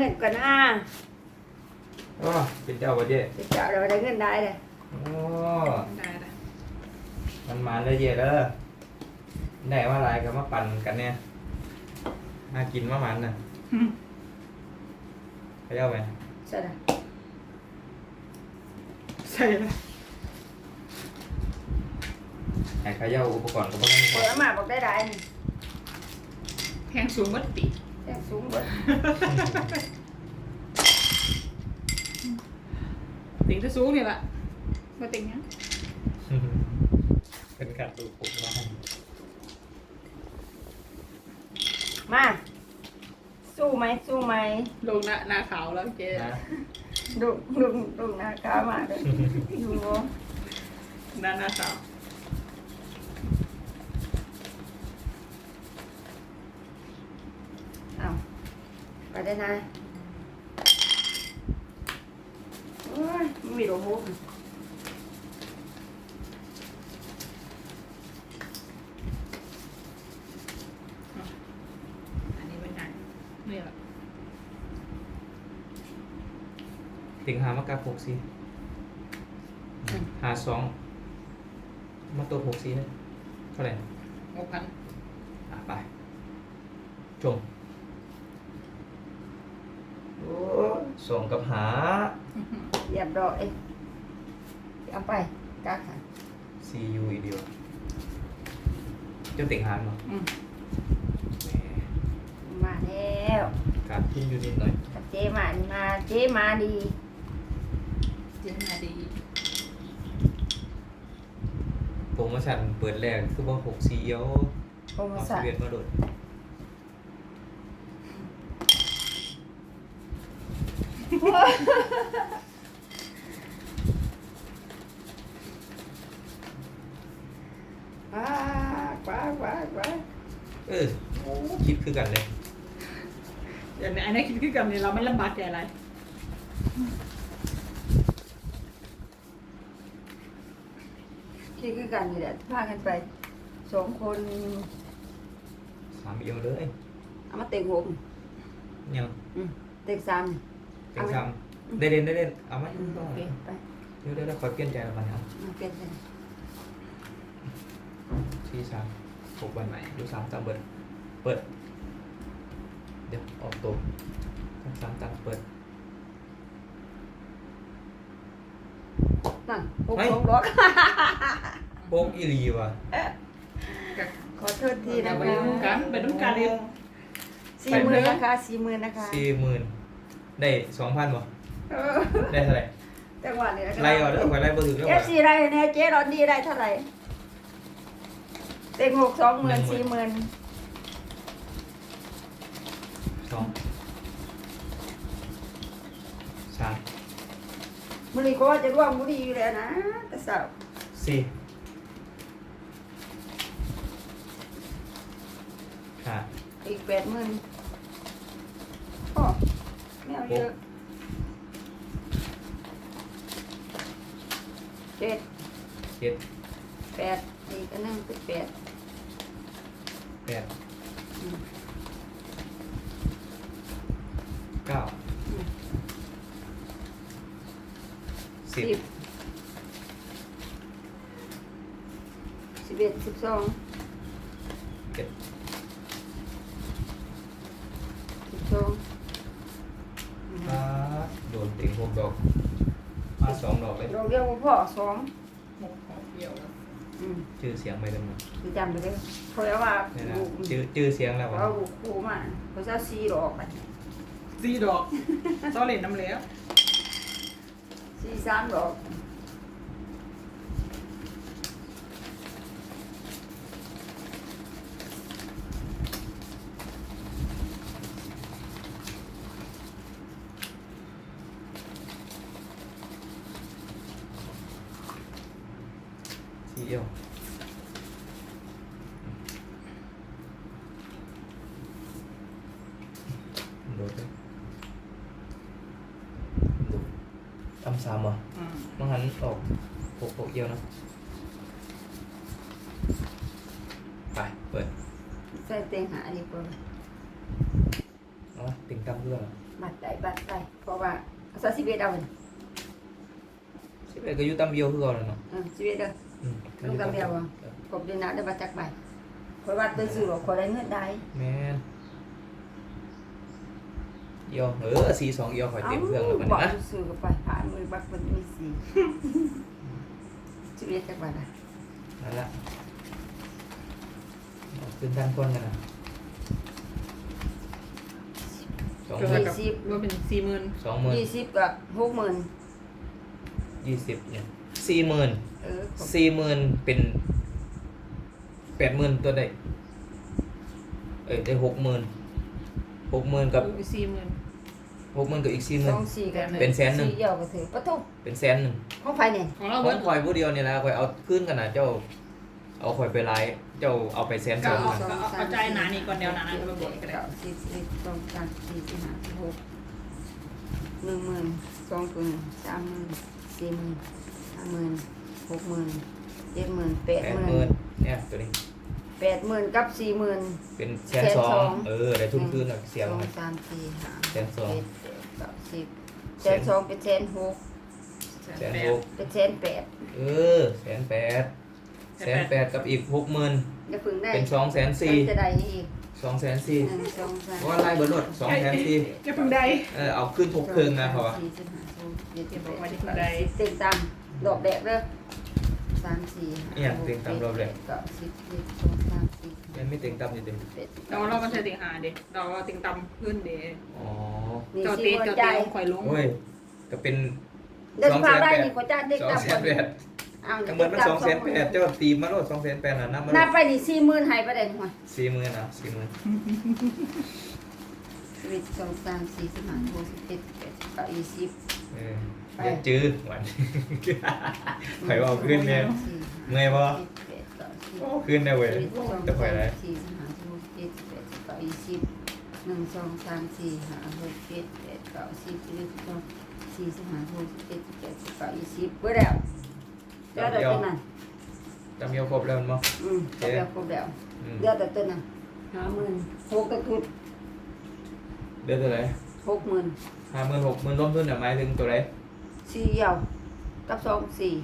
เงินก่อนนะอ๋อเป็นเจ้าประเทศจะเจาะเราได้เงินได้เลยโอ้ได้ได้มันมาเลยเยอะเด้อได้ว่าอะไรก็มาปั่นกันเนี่ยน่ากินว่ามันน่ะอืมเขาเจ้าไหมใช่ไหมใส่เลยไอ้เขาเจ้าอุปกรณ์ก็บ่ต้องผลไม้บอกได้ได้นี่แพงสูงมัดปี แจ้งสูงเบิดติ่งจะสูงนี่แหละมาติ่งยังเป็นการดูผมว่ามา สู้ไหมสู้ไหมลงหน้าหน้าขาวแล้วเจ๊นะดูดูดูหน้ากามาเลยดูเนาะหน้าหน้าขาว เอา ไปได้นะโอ้ยไม่มีโลโหกอันนี้เป็นไงนี่แหละติงหามากาหกสี่หาสองมาตัวหกสี่นะเท่าไหร่หกพันอะไป จง โอ้ ส่งกับหาเหยียบดอกเอ้ยเอาไปกักค่ะซียูอีกเดียวเจ้าติงหานเหรออืมแหมมาแล้วการขึ้นอยู่นิดหน่อยกับเจมานี่มาเจมาดีเจ๊มาดีโปรโมชั่นเปิดแรกคือว่าหกซีเอียวโปรโมเอาชั่นเวียนมาโดด ว้าวว้าวว้าวว้าวเออคิดคือกันเลยเดี๋ยวนี้อันนี้คิดขึ้นกับเนี่ยเราไม่ลำบากใจอะไรที่คือกันนี่แหละพากันไปสองคนสามเอียวเลยเอามาเต็งหกยัง อืมเต็งสาม เต็งสามได้เด่นได้เด่นเอาไหมอืมโอเคไปเดี๋ยวเดี๋ยวเดี๋ยวขอเปลี่ยนใจแล้วกันครับมาเปลี่ยนเลยที่สามหกวันใหม่ดูสามตามเปิด เปิด เดี๋ยวออกตัวสามสามตามเปิด นั่นหกเฮ้ยสองดอกโป๊กอีรีว่ะขอโทษทีนะไปคะดูกันไปดูกันเลยสี่หมื่นนะคะสี่หมื่นนะคะสี่หมื่น ได้สองพันบ่เออได้เท่าไหร่จังหวะนี้นะคะไล่เอาเด้อไปไล่บ่ถึงเด้อเอฟซีไรเนี่ยเจ๊รอนดีได้เท่าไหร่เต็งหกสองหมื่นสี่หมื่นสองสามมันนี่ก็ว่าจะร่วมบุรีอยู่แล้วนะแต่สาวสี่ห้าอีกแปดหมื่นโอ้ไม่ เอาเยอะเจ็ดเจ็ดแปดอีกอันหนึงเป็นแปดแปดอืมเก้าอืมสิบสิบเอ็ดสิบสองเจ็ดสิบสองอืมอ่า โดนติงหกดอกมาสองดอกเลยดอกเดียวก็พอสองหกหกเดียวอืมชื่อเสียงไปเลยมั้งคือจำไปเลยเพราะว่าเนี่ยนะลูกชื่อชื่อเสียงแล้วเพวะราะลูกครูมาเขาจะซีดอกไปสี่ดอกซ้อเล่นน้ำเหลวซีสามดอก สีเอียวโดดเลยโดด ทำซ้ำเหรออืมมังหันออกหกหกเอียวนะไป เปิดใส่เต็งหาดีกว่าเอาวะติ่งตั้มเพื่อนเหรออบัตรได้บัตรได้เพราะว่าเอาซะสิบเอ็ดเอาเลยสิบเอ็ดก็อยู่ตำเดียวคือเก่าแล้วเนาะเออสิบเอ็ดเด้อ อืมลงตำเดียวอะกบเดือนหน้าได้บัตรจักใบเพราะว่าตัวสื่อหรอกขอได้เงินได้ แม่น เอียวเออสี่สองเอียวข่อยเต็มเครื่องแล้วมันบอกนะสื่อกับไปผ่านมือบักมันมีสี่สิบเอ็ดจักใบนะนั่นละเอาขึ้นทันคนกันนะสองหก็มื่นกับรวมเป็นสี่หมื่นสองหมื่นยี่สิบกับหกหมื่นยี่สิบเนี่ยสี่หมื่นเออขอบสี่หมื่นเป็นแปดหมื่นตัวได้เอ้ยได้หกหมื่น หกหมื่นกับสี่หมื่นหกหมื่นกับอีกสี่หสมื่นองสี่กันเป็นแสนหนึ่ง สี่เดียวก็ถือปะทุเป็นแสนหนึ่งของไฟเนี่ยของเราขเบิอร์งดข่อยผู้เดียวนี่แหละข่อยเอาขึ้นกันนะเจ้า เอาข่อยไปไลฟ์เจ้าเอาไปแสนสก็องเอานะก็เอาใจหนานี่ก่อนเดียวหนานะก็ไปบดก็ได้เก้าสิบสิบเอ็ดสองสามสี่สิบห้าสิบหกหนึ่งหมื่นสองหมื่นสามหมื่นสี่หมื่นห้าหมื่นหกหมื่นเจ็ดหมื่นแปดแปดหหมื่มื่นนเนี่ยตัวนี้ แปดหมื่นกับสี่หมื่น เป็นแสนแสนสอสองงเออ ได้ทุ่มคืนหน่อยเสียสวองหน่อยสามสี่ห้าแสนสองเจ็ดแปดเก้าสิบแสนสองเป็นแสนหกแสนแปหดกเป็นแสนแปดเออแสนแปดแสนแปดกับอีกหกหมื่นจะพึงได้เป็นสองแสนสี่จะได้อีกสองแสนสี่หนึ่งสองสามเพราะว่าไล่เบอร์รถสองแสนสี่จะพึ่งได้เออเอาขึ้นทบเพิงนะเพราะว่าสี่สิบห้าหกเจ็ดแปดบอกว่าจะเก้าได้สิบเต็งตามดอกแดกเด้อ สามสี่ห้าเนี่ยเต็งตามดอกแดกเก้าสิบสิบสองสามสี่ยังไม่เต็งต่ำอยู่เต็มเจ็ดเราเราก็ใช้ติงหาเด็กเราติงตำขึ้นเด็กอ๋อนี่เจ้าสี่เตะหัวเจ้าใจเตะข่อยลงโอ้ยก็เป็นเดี๋ยวสอสิงพาแสนได้แปดนี่หัวใจเด็กสองตามแสนแปดเอาก็เหมือนมันสองแสนแปดเจ้าตีมาโลดสองแสนแปดนะนับมานับไปนี่สี่หมื่นหายไปได้หัวสี่หมื่นนะสี่หมื่นสิบเอ็ดสองสามสี่สิบห้าหกสิบเจ็ดสิบแปดสิบเก้ายี่สิบเออ เรียกจื้อหวานข่อยว่าเอาขึ้นเนี่ยสี่เมื่อยบ่สิบแปดเก้าสิบโอ้ขึ้นได้เว้ยสิบสองจะข่อยไรสามสี่สิบห้าหกเจ็ดสิบแปดสิบเก้ายี่สิบหนึ่งสองสามสี่ห้าหกเจ็ดแปดเก้าสิบสิบเอ็ดสิบสองสี่สิบห้าหกสิบเจ็ดสิบแปดสิบเก้ายี่สิบเบื่อแล้วเดี๋ยวแต่ตัวนั้นจำเยียวครบแล้วมั้งอืมครบแล้วครบแล้วอืมเดี๋ยวแต่ตัวนั้นห้าหมื่นหกตะกรุดเดือนเท่าไหร่หกหมื่นห้าหมื่นหกหมื่นรวมทุนเนี่ยหมายถึงตัวไหน สี่เหี่ยวกับสองสี่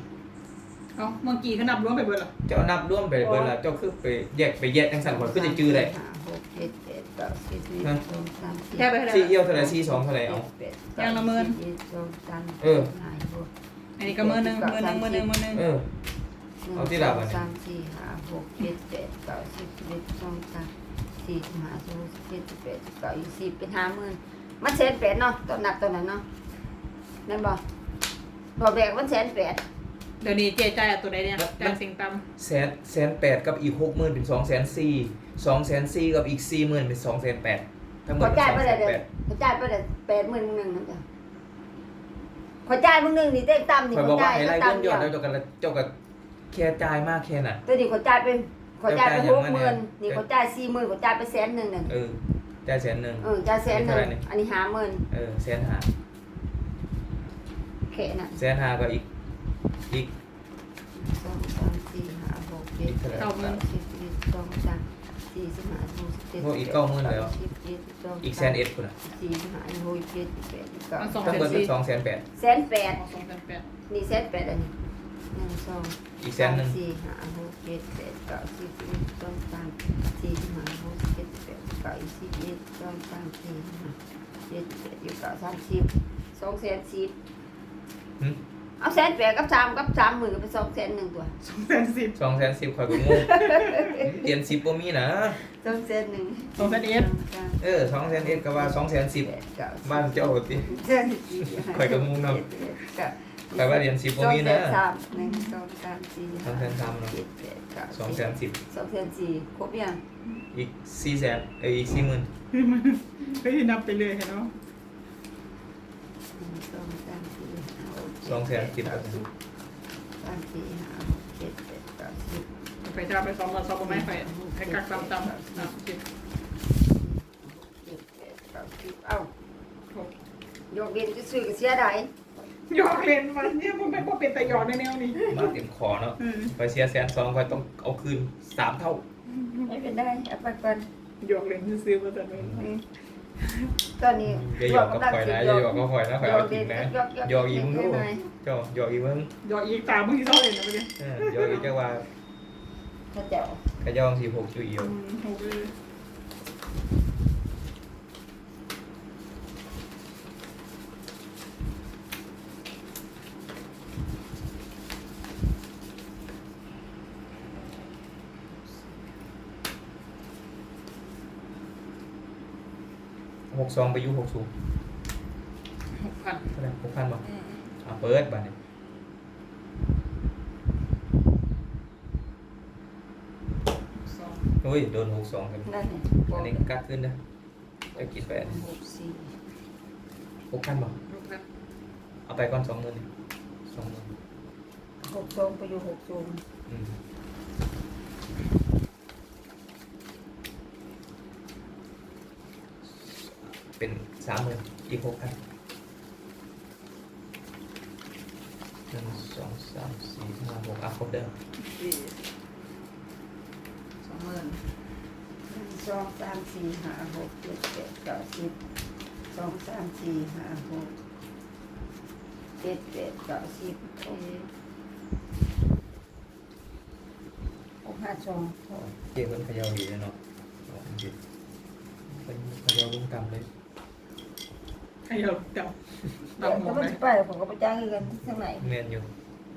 เอ้าเมื่อกี้เขานับรวมไปเบิร์ดเหรอเจ้านับร่วมไปเบอร์ละเจ้าคือไปแยกไปแยกจังสันคนก็จะจื้อได้ห้าหกเจ็ดแปดเก้าสิบสิบเอ็ดสิบสองสามสี่แค่ไปเท่าไหร่สี่เอียวเท่าไหร่สี่สองเท่าไหร่เอาอย่างละหมื่นเอออันนี้ก็มือหนึ่งมือหนึ่งมือหนึ่งมือหนึ่งเออ เอาที่หลับอะสามสี่ห้าหกเจ็ดแปดเก้าสิบสิบเอ็ดสิบสองสามสี่สิบห้าสิบหกสิบเจ็ดสิบแปดสิบเก้ายี่สิบเป็นห้าหมื่นมันแสนแปดเนาะตอนนับตอนนั้นเนาะนั่นบ่ พอแบกมันแสนแปดเดี๋ยวนี้เจ๊ใจายอะตัวใดเนี่ยจ่ายติงตแสนแสนแปดกับอีกหกหมื่นเป็นสองแสนสี่สองแสนสี่กับอีกสี่หมื่นเป็นสองแสนแปดทั้งหมขดอเป็นจ่ายสองไปแสเลยนเด้แปอดขอจ่ายไปเลยแปดหมื่นหนึ่งนั่นจ้ะขอจ่ายมึงหนึ่งนี่เต้ตั้มนี่คอยขบออกว่าจ่ายให้ไล่ตั้เงิมนยเดีอยวดแล้วเจ้ากันเจ้ากับแค่จ่ายมากแค่น่ะ ตัวนี้ขอจ่ายเป็นขอจ่ายไปเจ้าหจ่ายกอย่างนั้นหมื่นเนี่ยนี่ขอจ่ายสี่หมื่นขอจ่ายไปแสนหนึ่งนั่นเออจ่ายแสนหนึ่ง เออจ่ายแสนหนึ่งเท่าไหร่นี่อันนี้ห้าหมื่นเออแสนห้า แค่นั้นแสนห้าก็อีกอีกสองสามสี่ห้าหกเจ็ดอีกเท่าไหร่เก้าสิบสิบเอ็ดสิบสองสามสี่สิบห้าสิบหกสิบเจ็ดโอ้อีกเก้าหมื่นแล้ว สิบเอ็ดสิบสองอีกแสนเอ็ดคนน่ะสี่สิบห้าสิบหกสิบเจ็ดสิบแปดสิบเก้าำมันสอง ทั้งแสหมนดเป็นสี่สองแสนแปดแสนแปดสองแสนแปดนี่แสนแปดอันนี้หนึ่งสอง อีกแสนหนึ่งสี่ห้าหกเจ็ดแปดเก้าสิบสิบเอ็ดสิบสองสามสี่สิบห้าหกสิบเจ็ดสิบแปดสิบเก้ายี่สิบเอ็ดสิบสองสามสี่ห้าเจ็ดแปดยี่สิบเก้าสามสิบสองแสนสิบหึ เอาแสนแปดกับสามกับสามหมื่นก็เป็นสองแสนหนึ่งตัวสองแสนสิบสองแสนสิบข่อยก็งงเรียนสิบบ่มีนะสองแสนหนึ่งสองแสนเอ็ดสามเออสองแสนเอ็ดก็ว่าสองแสนสิบแปดเก้าสิบบ้านเจ้าติเจ็ดสิบสี่ข่อยก็งงเนาะจ็ดแปดเก้าข่อยว่าเรียนสิบบ่มีนะสองแสนสามหนึ่งสองสามสี่สองแสนสามเนอะเจ็ดแปดเก้าสองแสนสิบสองแสนสี่ครบยังอีกสี่แสนเอ้ยอีกสี่หมื่นเฮ้ยนับไปเลยเห็นเนาะ หนึ่งสองสามสี่ห้าหกสองแสนสิบเก้าสิบสามสี่ห้าหกเจ็ดแปดเก้าสิบไปจะไปสองวันสองวันไม่ไปให้กักตำตำนะสิบเจ็ดแปดเก้าสิบเอ้าโยกเรียนจะซื้อก็เสียดายหยอกเล่นมันเนี่ยมันเป็นพวกเป็นแต่หยอกในแนวนี้มาเต็มคอเนาะอืมไปเสียแสนสองข่อยต้องเอาคืนสามเท่า ไม่เป็นได้เอาไปก่อนหยอกเล่นซื้อมาแต่นู้นอืม ตอนนี้อย่าหยอกกับข่อยนะอย่าหยอกกับข่อยนะข่อยเอาจริงนะหยอกหยอกหยอกอีมึงดูเจ้าหยอกอีมึงหยอกอีกตามมึงที่เท่าเลยนะประเดี๋ยวเออหยอกอีเจ้าว่าถ้าเจ้ากระยองสี่หกจุยเอียว อืมหกเลยหกสองไปอยุหกสูงหกพันเท่าไหร่หกพันบ่อืมอะเปิดบัตรเนี่ยสองโอ้ย โดนหกสองกันนั่นนี่อันนี้กักขึ้นนะจะกินไปอันนี้หกสี่หกพันบ่หกพันเอาไปก่อนสองหมื่นนี่สองหมื่นหกสองไปอยู่หกสูงอืม เป็นสามหมื่นอีกหกพันหนึ่งสองสามสี่ห้าหกอะครบเดิมสี่สองหมื่นหนึ่งสองสามสี่ห้าหกเจ็ดแปดเก้าสิบสองสามสี่ห้าหกเจ็ดแปดเก้าสิบโอเคหกห้าสองหกเจ๊เพิ่นเขย่าดีเลยเนาะเอาจริงๆเป็นเขย่าลุงต่ำเลย ให้เราเดาเดี๋ยวเดาหมก็ดไม่เลยไปผมก็ไปจ้างกันที่ไหนเนียนอยู่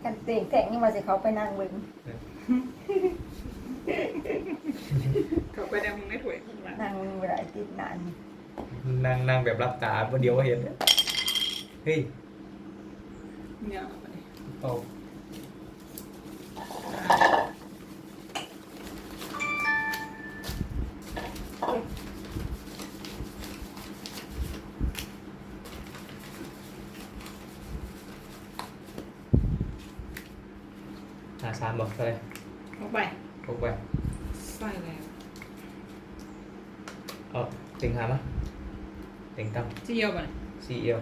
กันเต่งแต่งนี่มาสิเขาไปนั่งเบิ่งเขาไปได้มึงไม่ถวยขึ้นมานั่งเวลาติดนานนั่งนั่งแบบรับตาวันเดียวก็เห็นเลยเฮ้ยเนี่ยเอาไปดิเอา หาสามบอกเลยเอาไปพกไปใส่แล้วเอาเต็งหามะเต็งตั้มเจียวไปซีเอล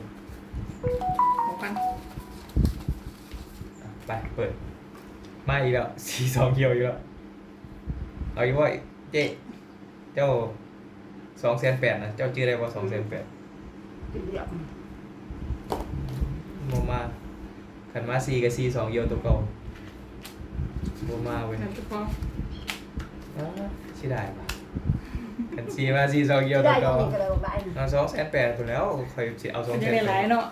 หกพันไปเปิดมาอีกแล้วสี่สองเดียวอีกแล้วเอาอีกว่าเจ๊เจ้าสองแสนแปดนะเจ้าชื่ออะไรว่าสองแสนแปด ติดเดียวโมมาขันมาซีกับซีสองเดียวตัวเก่า โมมาเว้ยนั่นเฉพาะอ้าวชิได้ปะขันซีมาซีสองเดียวตัได้วยัเก่างนี้ก็เลยได้เอาสองแสนแปดไปแล้วคอยสิเอาสองมันแสจะนได้หแปลายดเนาะ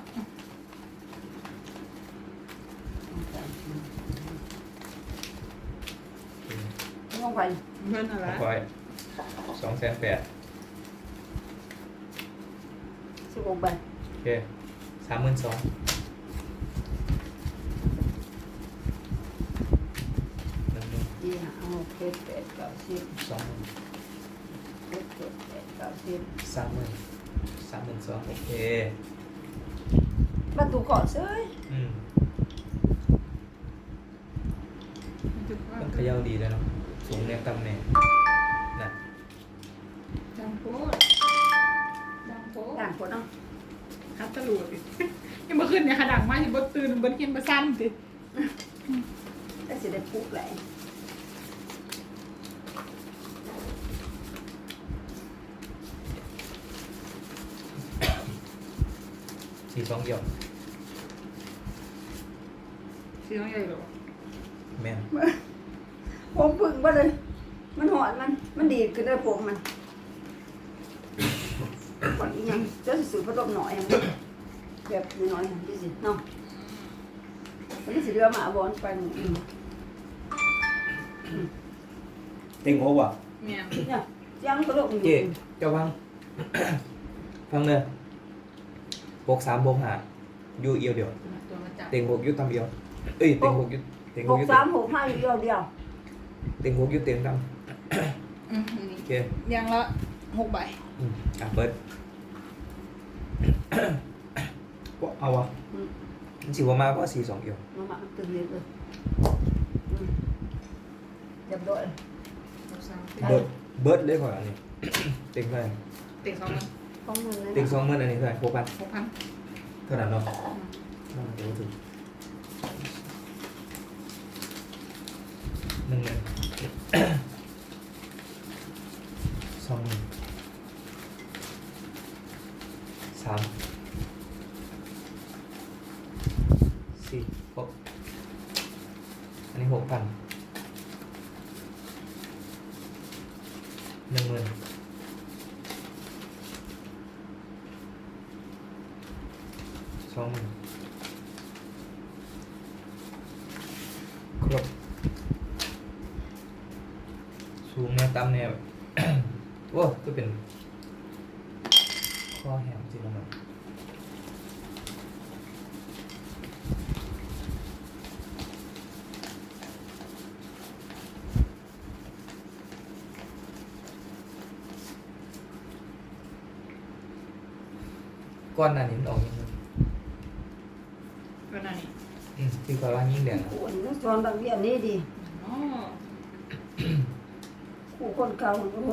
ต้องไปเพื่อนอะไรคอยสองแสนแปดสิบหกใบโอเคสามหมื่นสองหนึ่งหนึ่ง สี่ห้าหกเจ็ดแปดเก้าสิบสองหมื่นเจ็ดเจ็ดแปดเก้าสิบสามหมื่นสามหมื่นสองโอเคประตูก่อนเซ้ยอืมมันจะว่าต้องเขย่าดีเลยเนาะสูงเนี่ยตำแหน่งน่ะดังโพดดังโพดด่างคนเนาะฮัตตะลูดดิยังเมื่อคืนเนี่ยขดังมากที่บดตื่นบดกินบดสั้นสิแต่สิได้ปุ๊บแหละ สี่สองเดียว สีน้องใหญ่หรอแม่นผมพึ่งบ่เลย มันหอนมัน มันดีขึ้นได้ผมมันก่อนอีกอย่างเจ้าสิซื้อพัดลมหน่อยอันนี้แบบน้อยๆอันนี้สิเนาะอันนี้สิเรือมาบอลไปหนึ่งอืมเต็งโคว่ะเนี่ยเนี่ยยังพัดลมอยู่เจ๊เจ้าฟัง ฟังเลยบวกสามบวกห้าอยู่เอียวเดียว ตัวมาจับ เต็งหกอยุตำเดียว เอ้ยเต็งหกอยุเต็งหหกกอยุสามหกห้าอยู่เดียวเดียวเต็งหกอยุเต็งตั้มอืมโอเคยังละหกใบอืมอะเปิดว่าเอาวะมันสิว่ามากกว่าสี่สองเดียวมามาตื่นเร็วเลยอืมเรียบร้อยหกสามใช่เบิร์ดเบิร์ดเลยก่อนอันนี้ เต็งเท่าไหร่เต็งสองมันต้องเงินเลยเต็งนะสองหมื่นอันนี้เท่าไหร่หกพันหกพันเท่านั้นเนาะน่าเดี๋ยวถึง นึ่งหมื่นสองสามสี่หกอันนี้หกพันหนึ่งหมื่นสองหมื่นครบสูงแนวต่ำแนว โอ้ก็เป็น ข้อแหมจริงๆมัน ก้อนหนั้นนี่มันออกยังไงก็นั่นนี่อืมที่คอยว่ายิ่งแดงอะคู่อันนี้สอนบางเวียนนี่ดีอ๋อคู่คนเก่าโอ้โห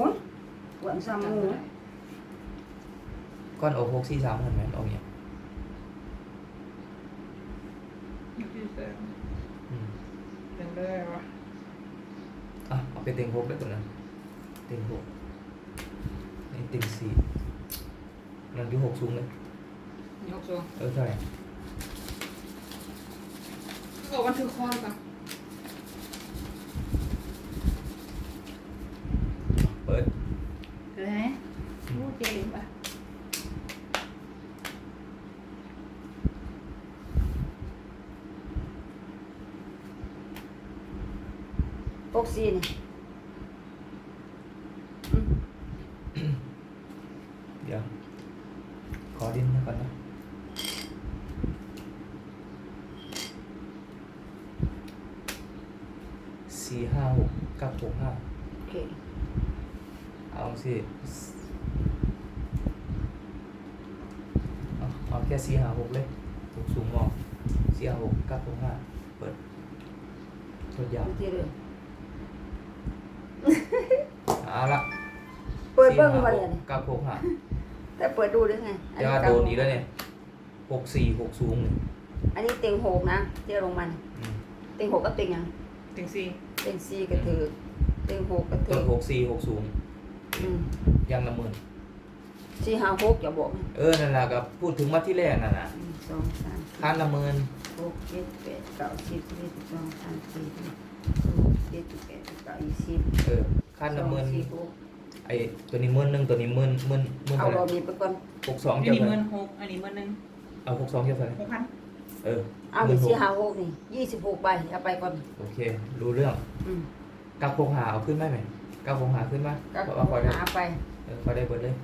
หวนซ้ำหมูก้อนออกหกสี่สามเห็นไหมออกยังนี่คือเสริมอืมเต็มเลยวะอะเอาไปเต็งหกได้ตัวนั้นเต็งหกนี่เต็งสี่นั่นอยู่หกสูงเลย ยกสูงเออเท่าไหร่เออวันถือคอนก่อนเปิดเห็นไหมโอ้เจ๋งป่ะหกสี่นี่อืม เดี๋ยว ขอดินก่อนนะสี่ห้าหกกับ หกห้าโอเคเอาสิเอาเอาแค่สี่ห้าหกเลยถูกสูงออกสี่ห้าหกกับหกห้าเปิดทดยาวดูที่เรื่องเอาละเปิดเบิ้งสี่มาห้าเลหยกกับหกห้าแต่เปิดดูได้ไงอันเดี๋ยวนี้โดนอีกแล้วเนี่ยหกสี่หกสูงเนี่ยอันนี้เต็งหกนะเจ้าลงมันอืมเต็งหกก็เต็งหยังถึงสี่เต็งสี่ก็ถือ เต็งหกก็ถืต้อนหกสี่หกสูงอืมยังละหมื่นสี่ห้าหกอย่าบอกนะเออนั่นแหละกับพูดถึงมาที่แรกนั่นน่ะหนึ่งสองสามสี่คันละหมื่นหกเจ็ดแปดเก้าสิบสิบเอ็ดสิบสองสามสี่สิบหกเจ็ดสิบแปดสิบเก้ายี่สิบเออคันละหมื่นสองสี่หกไอ้ตัวนี้หมื่นหนึ่งตัวนี้หมื่นหมื่นหมื่นเอาเท่าไหเราร่มีไปก่อนหกสองอันเจ้านี้เท่าหไหมื่ร่นหกอันนี้หมื่นหนึ่งเอาหกสองเจ้าเท่าไหร่หกพันเออเอาหมื่มีนหสี่กห้าหกนี่ยี่สิบหกใบเอาไปก่อนโอเค รู้เรื่องอืม กับหกหาเอาขึ้นไหมไหมกับหกหาขึ้นไหมก็เพราะว่าคอยได้หาไปเออคอยได้เบิดเลย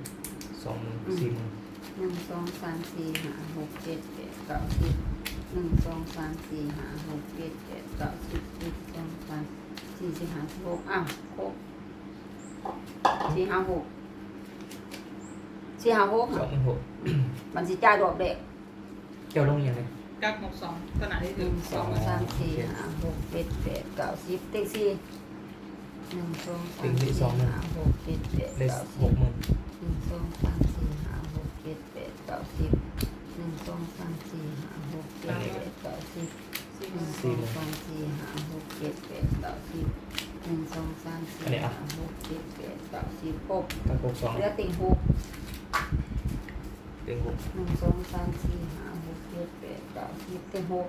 สองหมื่นอืมสี่หมื่นหนึ่งสองสามสี่ห้าหกเจ็ดแปดเก้าสิบหนึ่งสองสามสี่ห้าหกเจ็ดแปดเก้าสิบสิบสองสามสี่สิบห้าสิบหกอ้าวครบสี่ห้าหกสี่ห้าหกสองหมื่นหกมันสิจ่ายดอกเด็กเจ้าลงยังไงกับหกสองขนาดที่หถึนึ่งงสสอองงสามสี่ห้าหกเจ็ดแปดเก้าสิบเต็งสี่ หนึ่งสองสามสี่ห้าหกเจ็ดแปดเก้าหสิบกหมื่นหนึ่งสองสามสี่ห้าหกเจ็ดแปดเก้าสิบหนึ่งสองสามสี่ห้าหกเจ็ดแปดเก้าสิบสี่หนึ่งสองสามสี่ห้าหกเจ็ดแปดเก้าสิบหนึ่งสองสามสี่ห้าหกเจ็ดแปดเก้าสิบครบกับหกสองเหลือติ่งหกเต็งหกหนึ่งสองสามสี่ห้าหกเจ็ดแปดเก้าสิบติ่งหก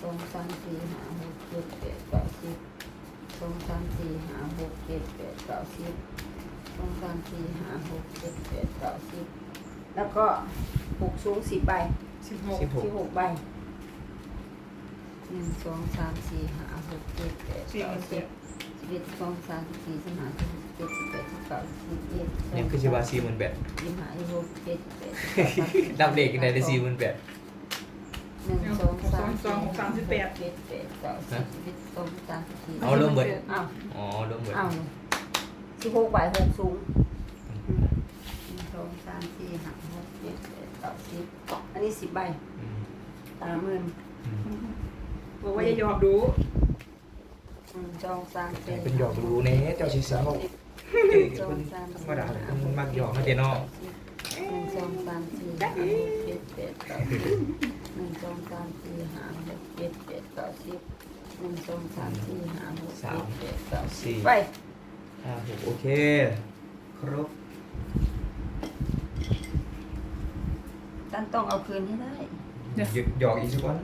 สองสามสี่ห้าหกเจ็ดแปดเก้าสิบ สองสามสี่ห้าหกเจ็ดแปดเก้าสิบสองสามสี่ห้าหกเจ็ดแปดเก้าสิบแล้วก็หกสูงสิบใบสิบหกสิบหกสิบหกใบหนึ่งสองสามสี่ห้าหกเจ็ดแปดสี่หเก้ามื่นสิเจ็บดสิบเอ็ดสิบสองสิบสามสิบสี่สิบห้าสิบหกสิบเจ็ดสิบแปดสิบเก้าสิบเอ็ดสิบสองเนี่ยคือชิบาสี่หมื่นแปดยี่สิบห้ายี่สิบหกยี่สิบเจ็ดสิบแปดสิบเก้าดับเด็กกันได้ได้สี่หมื่นแปด หนึ่งสองสามสี่ห้าหกเจ็ดแปดเก้าสิบสิบเอ็ดสิบสองสิบสามสิบสี่เอาเริ่มเบิดอ้าวอ๋อรวมเบิดอ้าวสิบหกใบหกสูงหนึ่งสองสามสี่ห้าหกเจ็ดแปดเก้าสิบอันนี้สิบใบอืมตามหมื่นอืมบอกว่าอย่ายอมดูหนึ่งสองสามสี่เป็นหยอกรู้เน่เจ้าชิสาวเจ๊เป็นธรรมดาเลยมันมักหยอกนะเจ๊เนาะหนึ่งสองสามสี่ห้าหกเจ็ดแปดเก้าสิบ หนึ่งสองสามสี่ห้าหกเจ็ดแปดเก้าสิบหนึ่งสองสามสี่ห้าหกเจ็ดแปดเก้าสิบสี่ไปห้าหกโอเค ครบฉันต้องเอาคืนให้ได้เดี๋ยวหยุดหยอกอีกสักวัน